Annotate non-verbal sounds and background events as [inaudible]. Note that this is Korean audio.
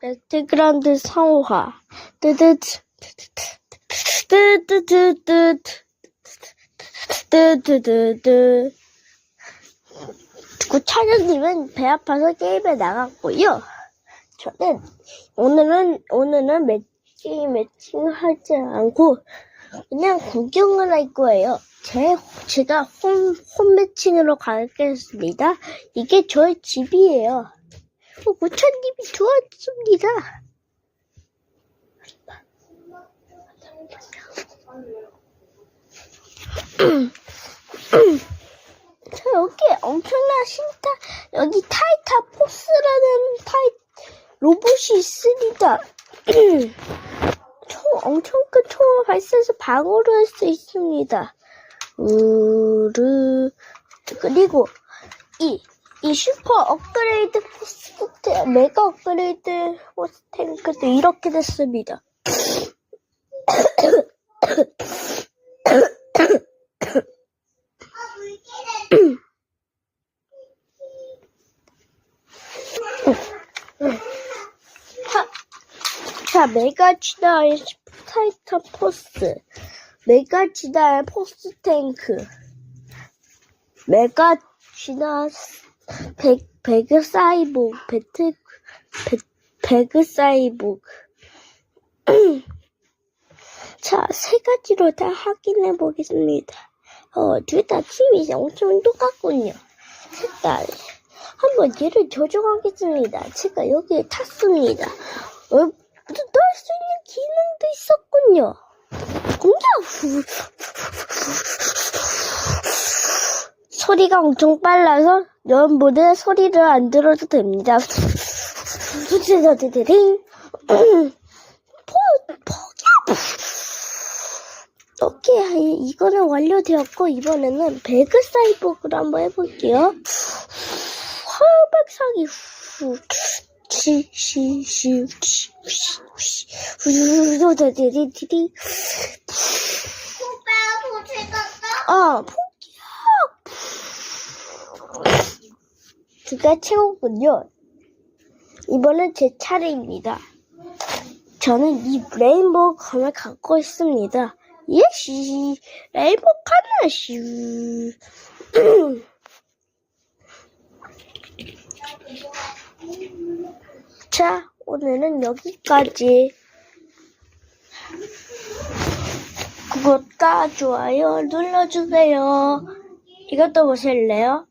배틀그라운드 성화. 뜨뜻. 뜨뜨뜨뜨. 뜨뜨뜨뜨. 그 차장님은 배 아파서 게임에 나갔고요. 저는 오늘은 오늘은 매칭 매칭 하지 않고 그냥 구경을 할 거예요. 제 제가 홈, 홈 매칭으로 가겠습니다. 이게 저의 집이에요. 어, 무천님이 도와줍니다. 저 여기 엄청난 신타 여기 타이타 포스라는 타이 로봇이 있습니다. [clears throat] 총 엄청 큰 총을 발사해서 방어를 할 수 있습니다. 우르 그리고 이 이 슈퍼 업그레이드 포스트 메가 업그레이드 포스 탱크도 이렇게 됐습니다. 자, 메가치다의 타이탄 포스, 메가치다의 포스 탱크, 메가치다 백, 배그 사이복, 배트, 배, 배그 사이복. 자, 세 가지로 다 확인해 보겠습니다. 어, 둘 다 팀이 엄청 똑같군요. 색깔. 한번 얘를 조정하겠습니다. 제가 여기에 탔습니다. 어, 또할수 있는 기능도 있었군요. 공격! 소리가 엄청 빨라서 여러분들 소리를 안 들어도 됩니다. 푸드드드드링 포, 포기야! 오케이, 이거는 완료되었고, 이번에는 배그 사이버그로 한번 해볼게요. 화백사기 후, 시, 시, 시, 시, 시, 시, 후두두두두두두. 오빠가 도출 떴어? 아, 포기야! 두가 최고군요. 이번엔 제 차례입니다. 저는 이 레인보우 칸을 갖고 있습니다. 예시, 레인보우 칸을 슈. [clears throat] 자, 오늘은 여기까지. 구독과 좋아요 눌러주세요. 이것도 보실래요?